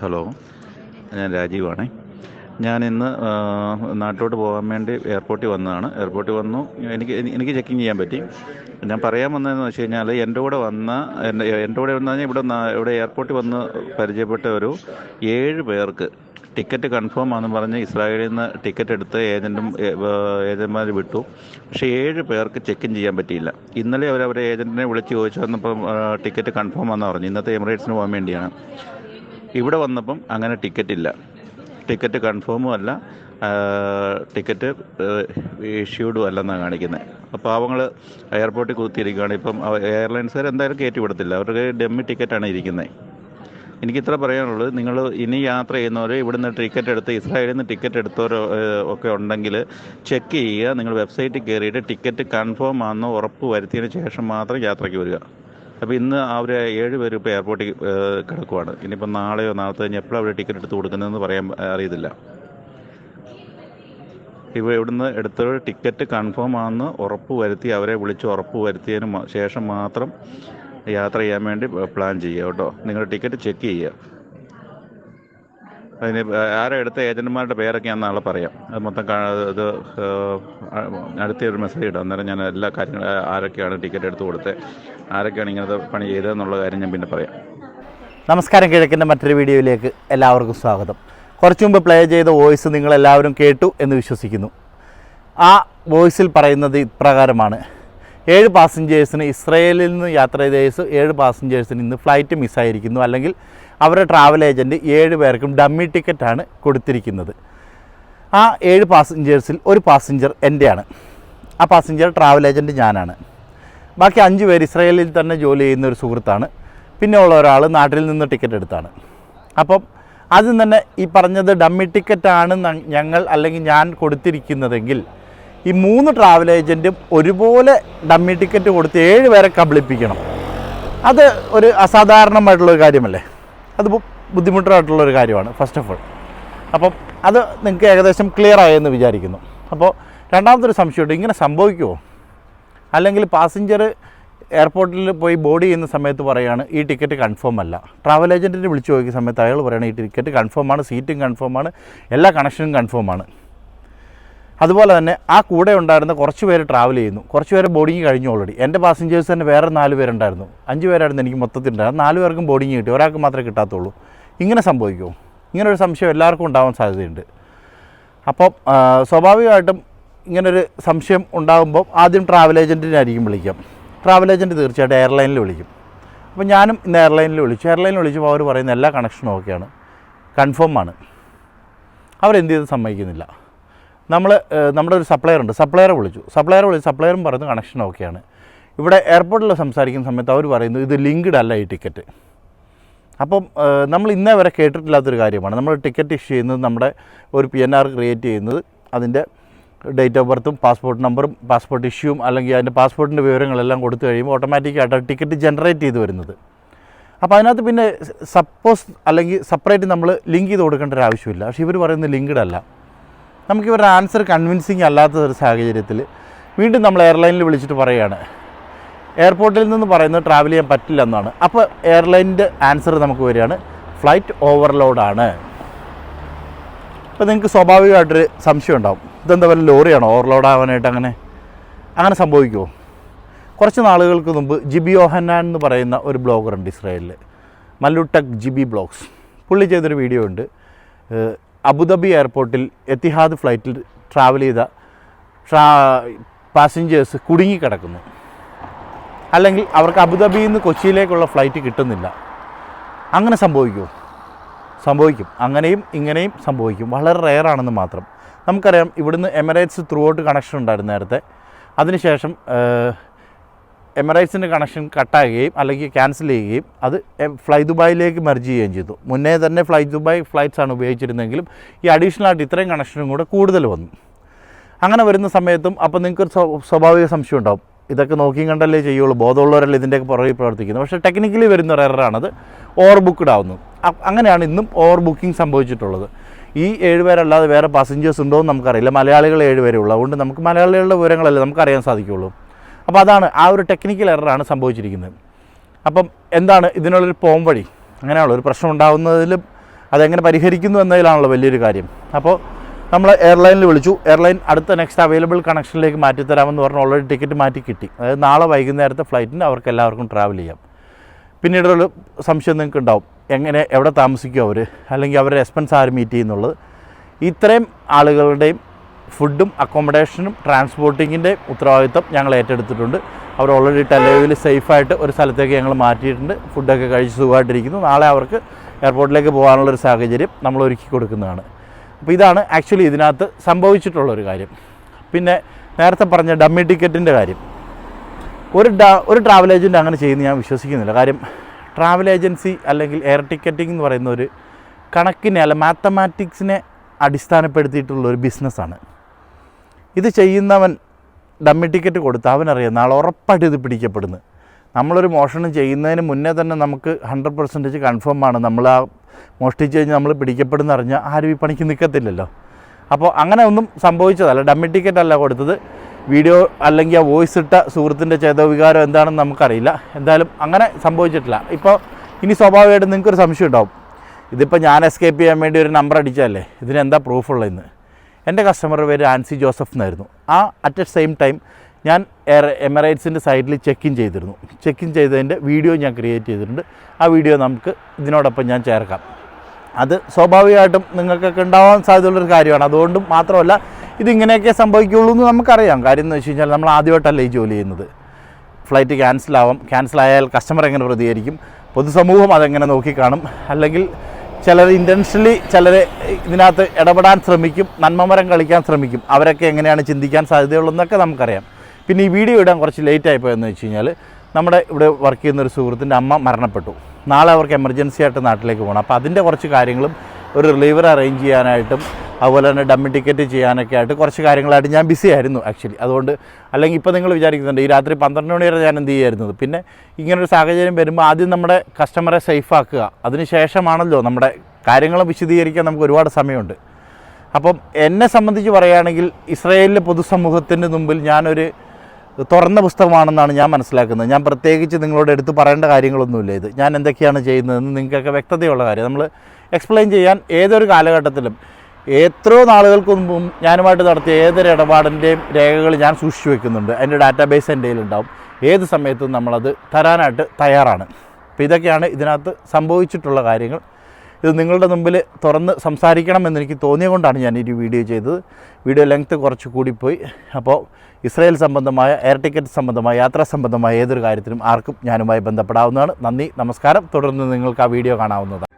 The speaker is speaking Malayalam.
ഹലോ. ഞാൻ രാജീവാണേ. ഞാൻ ഇന്ന് നാട്ടിലോട്ട് പോകാൻ വേണ്ടി എയർപോർട്ടിൽ വന്നതാണ്. എയർപോർട്ടിൽ വന്നു. എനിക്ക് എനിക്ക് ചെക്കിങ് ചെയ്യാൻ പറ്റി. ഞാൻ പറയാൻ വന്നതെന്ന് വെച്ച് കഴിഞ്ഞാൽ എന്റെ കൂടെ വന്ന എന്റെ എന്റെ കൂടെ വന്നു കഴിഞ്ഞാൽ ഇവിടെ ഇവിടെ എയർപോർട്ടിൽ വന്ന് പരിചയപ്പെട്ട ഒരു ഏഴ് പേർക്ക് ടിക്കറ്റ് കൺഫേം ആണെന്ന് പറഞ്ഞ് ഇസ്രായേലിൽ നിന്ന് ടിക്കറ്റ് എടുത്ത് ഏജന്റും ഏജന്റുമാർ വിട്ടു. പക്ഷേ ഏഴ് പേർക്ക് ചെക്ക് ഇൻ ചെയ്യാൻ പറ്റിയില്ല. ഇന്നലെ അവർ അവരെ ഏജന്റിനെ വിളിച്ച് ചോദിച്ചു വന്നപ്പം ടിക്കറ്റ് കൺഫേം ആണെന്ന് പറഞ്ഞു. ഇന്നത്തെ എമിറേറ്റ്സിന് പോകാൻ വേണ്ടിയാണ്. ഇവിടെ വന്നപ്പം അങ്ങനെ ടിക്കറ്റ് ഇല്ല. ടിക്കറ്റ് കൺഫേമും അല്ല. ടിക്കറ്റ് ഇഷ്യൂഡും അല്ലെന്നാണ് കാണിക്കുന്നത് അപ്പോൾ പാവങ്ങൾ എയർപോർട്ടിൽ കുത്തിയിരിക്കുകയാണ് ഇപ്പം എയർലൈൻസുകാർ എന്തായാലും കയറ്റി വിടത്തില്ല. അവർക്ക് ഡെമ്മി ടിക്കറ്റാണ് ഇരിക്കുന്നത് എനിക്ക് ഇത്ര പറയാനുള്ളത് നിങ്ങൾ ഇനി യാത്ര ചെയ്യുന്നവർ ഇവിടുന്ന് ടിക്കറ്റ് എടുത്ത് ഇസ്രായേലിൽ നിന്ന് ടിക്കറ്റ് എടുത്തവരോ ഒക്കെ ഉണ്ടെങ്കിൽ ചെക്ക് ചെയ്യുക. നിങ്ങൾ വെബ്സൈറ്റിൽ കയറിയിട്ട് ടിക്കറ്റ് കൺഫേം ആണെന്ന് ഉറപ്പ് വരുത്തിയതിന് ശേഷം മാത്രം യാത്രയ്ക്ക് വരിക. അപ്പോൾ ഇന്ന് അവർ ഏഴ് പേര് ഇപ്പോൾ എയർപോർട്ടിൽ കിടക്കുവാണ്. ഇനിയിപ്പോൾ നാളെയോ നാളത്തെ കഴിഞ്ഞ് എപ്പോഴാണ് അവർ ടിക്കറ്റ് എടുത്ത് കൊടുക്കുന്നതെന്ന് പറയാൻ അറിയത്തില്ല. ഇവ ഇവിടുന്ന് എടുത്തവർ ടിക്കറ്റ് കൺഫേം ആണെന്ന് ഉറപ്പ് വരുത്തി അവരെ വിളിച്ച് ഉറപ്പ് വരുത്തിയതിന് ശേഷം മാത്രം യാത്ര ചെയ്യാൻ വേണ്ടി പ്ലാൻ ചെയ്യുക കേട്ടോ. നിങ്ങളുടെ ടിക്കറ്റ് ചെക്ക് ചെയ്യുക. അതിന് ആരെ എടുത്ത ഏജന്റുമാരുടെ പേരൊക്കെ ഞാൻ നാളെ പറയാം. അത് മൊത്തം ഇത് അടുത്ത ഒരു മെസ്സേജ് ഇടാം. അന്നേരം ഞാൻ എല്ലാ കാര്യങ്ങളും ആരൊക്കെയാണ് ടിക്കറ്റ് എടുത്ത് കൊടുത്തത് ആരൊക്കെയാണ് ഇങ്ങനത്തെ പണി ചെയ്തതെന്നുള്ള കാര്യം ഞാൻ പിന്നെ പറയാം. നമസ്കാരം കിഴക്കിന്റെ മറ്റൊരു വീഡിയോയിലേക്ക് എല്ലാവർക്കും സ്വാഗതം. കുറച്ചു മുമ്പ് പ്ലേ ചെയ്ത വോയിസ് നിങ്ങളെല്ലാവരും കേട്ടു എന്ന് വിശ്വസിക്കുന്നു. ആ വോയിസിൽ പറയുന്നത് ഇപ്രകാരമാണ്. ഏഴ് പാസഞ്ചേഴ്സിന് ഇസ്രയേലിൽ നിന്ന് യാത്ര ചെയ്ത ഏഴ് പാസഞ്ചേഴ്സിന് ഇന്ന് ഫ്ലൈറ്റ് മിസ്സായിരിക്കുന്നു അല്ലെങ്കിൽ അവരുടെ ട്രാവൽ ഏജന്റ് ഏഴ് പേർക്കും ഡമ്മി ടിക്കറ്റാണ് കൊടുത്തിരിക്കുന്നത്. ആ ഏഴ് പാസഞ്ചേഴ്സിൽ ഒരു പാസഞ്ചർ എന്റെയാണ് ആ പാസഞ്ചർ ട്രാവൽ ഏജന്റ് ഞാനാണ്. ബാക്കി അഞ്ച് പേര് ഇസ്രയേലിൽ തന്നെ ജോലി ചെയ്യുന്ന ഒരു സുഹൃത്താണ്. പിന്നെ ഉള്ള ഒരാൾ നാട്ടിൽ നിന്ന് ടിക്കറ്റ് എടുത്താണ്. അപ്പം ആദ്യം തന്നെ ഈ പറഞ്ഞത് ഡമ്മി ടിക്കറ്റാണ് ഞങ്ങൾ അല്ലെങ്കിൽ ഞാൻ കൊടുത്തിരിക്കുന്നതെങ്കിൽ ഈ മൂന്ന് ട്രാവൽ ഏജന്റും ഒരുപോലെ ഡമ്മി ടിക്കറ്റ് കൊടുത്ത് ഏഴ് പേരെ കബളിപ്പിക്കണം. അത് ഒരു അസാധാരണമായിട്ടുള്ള കാര്യമല്ലേ? അത് ബുദ്ധിമുട്ടായിട്ടുള്ള ഒരു കാര്യമാണ് ഫസ്റ്റ് ഓഫ് ഓൾ അപ്പം അത് നിങ്ങൾക്ക് ഏകദേശം ക്ലിയർ ആയെന്ന് വിചാരിക്കുന്നു. അപ്പോൾ രണ്ടാമതൊരു സംശയമുണ്ട് ഇങ്ങനെ സംഭവിക്കുമോ അല്ലെങ്കിൽ പാസഞ്ചർ എയർപോർട്ടിൽ പോയി ബോർഡ് ചെയ്യുന്ന സമയത്ത് പറയുകയാണ് ഈ ടിക്കറ്റ് കൺഫേം അല്ല. ട്രാവൽ ഏജന്റിനെ വിളിച്ചു നോക്കിയ സമയത്ത് അയാൾ പറയുകയാണ് ഈ ടിക്കറ്റ് കൺഫേം ആണ് സീറ്റും കൺഫേം ആണ് എല്ലാ കണക്ഷനും കൺഫേം ആണ്. അതുപോലെ തന്നെ ആ കൂടെ ഉണ്ടായിരുന്ന കുറച്ച് പേര് ട്രാവൽ ചെയ്യുന്നു. കുറച്ച് പേര് ബോർഡിങ് കഴിഞ്ഞു ഓൾറെഡി എന്റെ പാസഞ്ചേഴ്സ് തന്നെ വേറെ നാല് പേരുണ്ടായിരുന്നു. അഞ്ച് പേരായിരുന്നു എനിക്ക് മൊത്തത്തിൽ ഉണ്ടായിരുന്നു നാല് പേർക്കും ബോർഡിങ് കിട്ടി. ഒരാൾക്ക് മാത്രമേ കിട്ടാത്തുള്ളൂ. ഇങ്ങനെ സംഭവിക്കുമോ ഇങ്ങനെ ഒരു സംശയം എല്ലാവർക്കും ഉണ്ടാവാൻ സാധ്യതയുണ്ട്. അപ്പം സ്വാഭാവികമായിട്ടും ഇങ്ങനൊരു സംശയം ഉണ്ടാകുമ്പോൾ ആദ്യം ട്രാവൽ ഏജന്റിനെ ആയിരിക്കും വിളിക്കാം. ട്രാവൽ ഏജന്റ് തീർച്ചയായിട്ടും എയർലൈനിൽ വിളിക്കും. അപ്പോൾ ഞാനും ഇന്ന് എയർലൈനിൽ വിളിച്ചു. എയർലൈനിൽ വിളിച്ചപ്പോൾ അവർ പറയുന്ന എല്ലാ കണക്ഷനും ഓക്കെയാണ് കൺഫേം ആണ്. അവരെന്ത് ചെയ്ത്? സമ്മതിക്കുന്നില്ല. നമ്മൾ നമ്മുടെ ഒരു സപ്ലയർ ഉണ്ട്. സപ്ലയറെ വിളിച്ചു. സപ്ലയറെ വിളിച്ചു സപ്ലയറും പറയുന്നത് കണക്ഷൻ ഓക്കെയാണ് ഇവിടെ എയർപോർട്ടിൽ സംസാരിക്കുന്ന സമയത്ത് അവർ പറയുന്നു ഇത് ലിങ്ക്ഡ് അല്ല ഈ ടിക്കറ്റ് അപ്പം നമ്മൾ ഇന്നേ വരെ കേട്ടിട്ടില്ലാത്തൊരു കാര്യമാണ്. നമ്മൾ ടിക്കറ്റ് ഇഷ്യൂ ചെയ്യുന്നത് നമ്മുടെ ഒരു പി എൻ ആർ ക്രിയേറ്റ് ചെയ്യുന്നത് അതിന്റെ ഡേറ്റ് ഓഫ് ബർത്തും പാസ്പോർട്ട് നമ്പറും പാസ്പോർട്ട് ഇഷ്യൂവും അല്ലെങ്കിൽ അതിന്റെ പാസ്പോർട്ടിന്റെ വിവരങ്ങളെല്ലാം കൊടുത്തു കഴിയുമ്പോൾ ഓട്ടോമാറ്റിക്കായിട്ട് ടിക്കറ്റ് ജനറേറ്റ് ചെയ്ത് വരുന്നത്. അപ്പോൾ അതിനകത്ത് പിന്നെ സപ്പോസ് അല്ലെങ്കിൽ സെപ്പറേറ്റ് നമ്മൾ ലിങ്ക് ചെയ്ത് കൊടുക്കേണ്ട ഒരു ആവശ്യമില്ല. പക്ഷേ ഇവർ പറയുന്നത് ലിങ്ക്ഡ് അല്ല. നമുക്ക് ഇവരുടെ ആൻസർ കൺവിൻസിങ് അല്ലാത്ത ഒരു സാഹചര്യത്തിൽ വീണ്ടും നമ്മൾ എയർലൈനിൽ വിളിച്ചിട്ട് പറയുകയാണ്. എയർപോർട്ടിൽ നിന്ന് പറയുന്നത് ട്രാവൽ ചെയ്യാൻ പറ്റില്ല എന്നാണ്. അപ്പോൾ എയർലൈനിന്റെ ആൻസർ നമുക്ക് വരികയാണ് ഫ്ലൈറ്റ് ഓവർലോഡാണ് അപ്പോൾ നിങ്ങൾക്ക് സ്വാഭാവികമായിട്ടൊരു സംശയം ഉണ്ടാവും. ഇതെന്താ വല്ല ലോറിയാണോ ഓവർലോഡ് ആവാനായിട്ട് അങ്ങനെ? അങ്ങനെ സംഭവിക്കുമോ കുറച്ച് നാളുകൾക്ക് മുമ്പ് ജിബി ഓഹന്നാൻ എന്ന് പറയുന്ന ഒരു ബ്ലോഗറുണ്ട് ഇസ്രായേലിൽ മല്ലുടെക് ജിബി ബ്ലോഗ്സ്. പുള്ളി ചെയ്തൊരു വീഡിയോ ഉണ്ട്. അബുദാബി എയർപോർട്ടിൽ എത്തിഹാദ് ഫ്ലൈറ്റിൽ ട്രാവൽ ചെയ്ത ട്രാ പാസഞ്ചേഴ്സ് കുടുങ്ങിക്കിടക്കുന്നു. അല്ലെങ്കിൽ അവർക്ക് അബുദാബിയിൽ നിന്ന് കൊച്ചിയിലേക്കുള്ള ഫ്ലൈറ്റ് കിട്ടുന്നില്ല. അങ്ങനെ സംഭവിക്കുമോ സംഭവിക്കും. അങ്ങനെയും ഇങ്ങനെയും സംഭവിക്കും. വളരെ റെയറാണെന്ന് മാത്രം. നമുക്കറിയാം ഇവിടുന്ന് എമിറേറ്റ്സ് ത്രൂ ഔട്ട് കണക്ഷൻ ഉണ്ടായിരുന്നു നേരത്തെ. അതിനുശേഷം എമിറേറ്റ്സിന്റെ കണക്ഷൻ കട്ടാകുകയും അല്ലെങ്കിൽ ക്യാൻസൽ ചെയ്യുകയും അത് ഫ്ലൈ ദുബായിലേക്ക് മെർജ് ചെയ്യുകയും ചെയ്തു. മുന്നേ തന്നെ ഫ്ലൈ ദുബായ് ഫ്ലൈറ്റ്സ് ആണ് ഉപയോഗിച്ചിരുന്നെങ്കിലും ഈ അഡീഷണൽ ആയിട്ട് ഇത്രയും കണക്ഷനും കൂടെ കൂടുതൽ വന്നു. അങ്ങനെ വരുന്ന സമയത്തും അപ്പോൾ നിങ്ങൾക്കൊരു സ്വാഭാവിക സംശയം ഉണ്ടാവും. ഇതൊക്കെ നോക്കിയും കണ്ടല്ലേ ചെയ്യുള്ളൂ. ബോധമുള്ളവരല്ലേ ഇതിന്റെയൊക്കെ പുറകിൽ പ്രവർത്തിക്കുന്നത്. പക്ഷേ ടെക്നിക്കലി വരുന്ന ഒരു എററാണത് ഓവർ ബുക്ക്ഡ് ആവുന്നു. അങ്ങനെയാണ് ഇന്നും ഓവർ ബുക്കിംഗ് സംഭവിച്ചിട്ടുള്ളത്. ഈ ഏഴുപേരല്ലാതെ വേറെ പാസഞ്ചേഴ്സ് ഉണ്ടോ എന്ന് നമുക്കറിയില്ല മലയാളികൾ ഏഴുപേരേ ഉള്ളൂ. അതുകൊണ്ട് നമുക്ക് മലയാളികളുടെ വിവരങ്ങളല്ലേ നമുക്കറിയാൻ സാധിക്കുള്ളൂ. അപ്പോൾ അതാണ് ആ ഒരു ടെക്നിക്കൽ എററാണ് സംഭവിച്ചിരിക്കുന്നത്. അപ്പം എന്താണ് ഇതിനുള്ളൊരു പോം വഴി? അങ്ങനെയുള്ള ഒരു പ്രശ്നം ഉണ്ടാകുന്നതിലും അതെങ്ങനെ പരിഹരിക്കുന്നു എന്നതിലാണല്ലോ വലിയൊരു കാര്യം. അപ്പോൾ നമ്മൾ എയർലൈനിൽ വിളിച്ചു. എയർലൈൻ അടുത്ത നെക്സ്റ്റ് അവൈലബിൾ കണക്ഷനിലേക്ക് മാറ്റിത്തരാമെന്ന് പറഞ്ഞ് ഓൾറെഡി ടിക്കറ്റ് മാറ്റി കിട്ടി. അതായത് നാളെ വൈകുന്നേരത്തെ ഫ്ലൈറ്റിന് അവർക്ക് എല്ലാവർക്കും ട്രാവൽ ചെയ്യാം. പിന്നീട് ഒരു സംശയം നിങ്ങൾക്ക് ഉണ്ടാവും. എങ്ങനെ എവിടെ താമസിക്കും അവർ അല്ലെങ്കിൽ അവരുടെ എക്സ്പെൻസ് ആര് മീറ്റ് ചെയ്യുന്നുള്ളത്? ഇത്രയും ആളുകളുടെയും ഫുഡും അക്കോമഡേഷനും ട്രാൻസ്പോർട്ടിങ്ങിന്റെ ഉത്തരവാദിത്തം ഞങ്ങൾ ഏറ്റെടുത്തിട്ടുണ്ട്. അവർ ഓൾറെഡി ടെലവിൽ സേഫായിട്ട് ഒരു സ്ഥലത്തേക്ക് ഞങ്ങൾ മാറ്റിയിട്ടുണ്ട്. ഫുഡൊക്കെ കഴിച്ച് സുഖമായിട്ടിരിക്കുന്നു. നാളെ അവർക്ക് എയർപോർട്ടിലേക്ക് പോകാനുള്ളൊരു സാഹചര്യം നമ്മൾ ഒരുക്കി കൊടുക്കുന്നതാണ്. അപ്പോൾ ഇതാണ് ആക്ച്വലി ഇതിനകത്ത് സംഭവിച്ചിട്ടുള്ളൊരു കാര്യം. പിന്നെ നേരത്തെ പറഞ്ഞ ഡമ്മി ടിക്കറ്റിന്റെ കാര്യം. ഒരു ഒരു ട്രാവൽ ഏജന്റ് അങ്ങനെ ചെയ്യുന്ന ഞാൻ വിശ്വസിക്കുന്നില്ല. കാര്യം ട്രാവൽ ഏജൻസി അല്ലെങ്കിൽ എയർ ടിക്കറ്റിംഗ് എന്ന് പറയുന്ന ഒരു കണക്കിനെ അല്ല മാത്തമാറ്റിക്സിനെ അടിസ്ഥാനപ്പെടുത്തിയിട്ടുള്ള ഒരു ബിസിനസ്സാണ് ഇത് ചെയ്യുന്നവൻ ഡമ്മി ടിക്കറ്റ് കൊടുത്ത് അവനറിയാം നാളെ ഉറപ്പായിട്ട് ഇത് പിടിക്കപ്പെടുന്നു. നമ്മളൊരു മോഷണം ചെയ്യുന്നതിന് മുന്നേ തന്നെ നമുക്ക് ഹൺഡ്രഡ് പെർസെന്റേജ് ആണ്. നമ്മൾ ആ മോഷ്ടിച്ച് കഴിഞ്ഞാൽ നമ്മൾ പിടിക്കപ്പെടുന്ന അറിഞ്ഞാൽ ആരും ഈ പണിക്ക് നിൽക്കത്തില്ലല്ലോ അപ്പോൾ അങ്ങനെ ഒന്നും സംഭവിച്ചതല്ല. ഡമ്മി ടിക്കറ്റ് അല്ല കൊടുത്തത്. വീഡിയോ അല്ലെങ്കിൽ ആ വോയിസ് ഇട്ട സുഹൃത്തിന്റെ ചേതോവികാരം എന്താണെന്ന് നമുക്കറിയില്ല. എന്തായാലും അങ്ങനെ സംഭവിച്ചിട്ടില്ല. ഇപ്പോൾ ഇനി സ്വാഭാവികമായിട്ടും നിങ്ങൾക്കൊരു സംശയം ഉണ്ടാവും. ഇതിപ്പോൾ ഞാൻ എസ്കേപ്പ് ചെയ്യാൻ വേണ്ടി ഒരു നമ്പർ അടിച്ചതല്ലേ? ഇതിന് എന്താ പ്രൂഫുള്ളതെന്ന് എന്റെ കസ്റ്റമറുടെ പേര് ആൻസി ജോസഫ് എന്നായിരുന്നു. ആ അറ്റ് എ സെയിം ടൈം ഞാൻ എയർ എമിറേറ്റ്സിന്റെ സൈഡിൽ ചെക്ക് ഇൻ ചെയ്തിരുന്നു. ചെക്ക് ഇൻ ചെയ്തതിന്റെ വീഡിയോ ഞാൻ ക്രിയേറ്റ് ചെയ്തിട്ടുണ്ട്. ആ വീഡിയോ നമുക്ക് ഇതിനോടൊപ്പം ഞാൻ ചേർക്കാം. അത് സ്വാഭാവികമായിട്ടും നിങ്ങൾക്കൊക്കെ ഉണ്ടാവാൻ സാധ്യതയുള്ളൊരു കാര്യമാണ്. അതുകൊണ്ടും മാത്രമല്ല ഇതിങ്ങനെയൊക്കെ സംഭവിക്കുള്ളൂ എന്ന് നമുക്കറിയാം. കാര്യം എന്ന് വെച്ച് കഴിഞ്ഞാൽ നമ്മൾ ആദ്യമായിട്ടല്ലേ ഈ ജോലി ചെയ്യുന്നത്. ഫ്ലൈറ്റ് ക്യാൻസലാവാം ക്യാൻസലായാൽ കസ്റ്റമർ എങ്ങനെ പ്രതികരിക്കും? പൊതുസമൂഹം അതെങ്ങനെ നോക്കിക്കാണും? അല്ലെങ്കിൽ ചിലർ ഇന്റൻഷനലി ചിലർ ഇതിനകത്ത് ഇടപെടാൻ ശ്രമിക്കും നന്മമരം കളിക്കാൻ ശ്രമിക്കും. അവരൊക്കെ എങ്ങനെയാണ് ചിന്തിക്കാൻ സാധ്യതയുള്ളതെന്നൊക്കെ നമുക്കറിയാം. പിന്നെ ഈ വീഡിയോ ഇടാൻ കുറച്ച് ലേറ്റ് ആയിപ്പോയെന്ന് വെച്ച് കഴിഞ്ഞാൽ നമ്മുടെ ഇവിടെ വർക്ക് ചെയ്യുന്ന ഒരു സുഹൃത്തിന്റെ അമ്മ മരണപ്പെട്ടു. നാളെ അവർക്ക് എമർജൻസി ആയിട്ട് നാട്ടിലേക്ക് പോകണം. അപ്പോൾ അതിന്റെ കുറച്ച് കാര്യങ്ങളും ഒരു റിലീവർ അറേഞ്ച് ചെയ്യാനായിട്ടും അതുപോലെ തന്നെ ഡമ്മി ടിക്കറ്റ് ചെയ്യാനൊക്കെ ആയിട്ട് കുറച്ച് കാര്യങ്ങളായിട്ട് ഞാൻ ബിസി ആയിരുന്നു ആക്ച്വലി അതുകൊണ്ട് അല്ലെങ്കിൽ ഇപ്പോൾ നിങ്ങൾ വിചാരിക്കുന്നുണ്ട് ഈ രാത്രി പന്ത്രണ്ട് മണി വരെ ഞാൻ എന്ത് ചെയ്യായിരുന്നത് പിന്നെ ഇങ്ങനൊരു സാഹചര്യം വരുമ്പോൾ ആദ്യം നമ്മുടെ കസ്റ്റമറെ സേഫ് ആക്കുക. അതിന് ശേഷമാണല്ലോ നമ്മുടെ കാര്യങ്ങൾ വിശദീകരിക്കാൻ നമുക്ക് ഒരുപാട് സമയമുണ്ട്. അപ്പം എന്നെ സംബന്ധിച്ച് പറയുകയാണെങ്കിൽ ഇസ്രയേലിലെ പൊതുസമൂഹത്തിന്റെ മുമ്പിൽ ഞാനൊരു തുറന്ന പുസ്തകമാണെന്നാണ് ഞാൻ മനസ്സിലാക്കുന്നത്. ഞാൻ പ്രത്യേകിച്ച് നിങ്ങളോട് എടുത്ത് പറയേണ്ട കാര്യങ്ങളൊന്നുമില്ല ഇത്. ഞാൻ എന്തൊക്കെയാണ് ചെയ്യുന്നതെന്ന് നിങ്ങൾക്കൊക്കെ വ്യക്തതയുള്ള കാര്യം. നമ്മൾ എക്സ്പ്ലെയിൻ ചെയ്യാൻ ഏതൊരു കാലഘട്ടത്തിലും എത്രയോ നാളുകൾക്ക് മുമ്പും ഞാനുമായിട്ട് നടത്തിയ ഏതൊരു ഇടപാടിന്റെയും രേഖകൾ ഞാൻ സൂക്ഷിച്ചു വെക്കുന്നുണ്ട്. അതിന്റെ ഡാറ്റാബേസ് എന്റെ കയ്യിലുണ്ടാവും. ഏത് സമയത്തും നമ്മളത് തരാനായിട്ട് തയ്യാറാണ്. അപ്പോൾ ഇതൊക്കെയാണ് ഇതിനകത്ത് സംഭവിച്ചിട്ടുള്ള കാര്യങ്ങൾ. ഇത് നിങ്ങളുടെ മുമ്പിൽ തുറന്ന് സംസാരിക്കണമെന്ന് എനിക്ക് തോന്നിയ കൊണ്ടാണ് ഞാൻ ഈ വീഡിയോ ചെയ്തത്. വീഡിയോ ലെങ്ത്ത് കുറച്ച് കൂടിപ്പോയി അപ്പോൾ ഇസ്രായേൽ സംബന്ധമായ എയർ ടിക്കറ്റ് സംബന്ധമായ യാത്രാ സംബന്ധമായ ഏതൊരു കാര്യത്തിനും ആർക്കും ഞാനുമായി ബന്ധപ്പെടാവുന്നതാണ്. നന്ദി നമസ്കാരം. തുടർന്ന് നിങ്ങൾക്ക് ആ വീഡിയോ കാണാവുന്നതാണ്.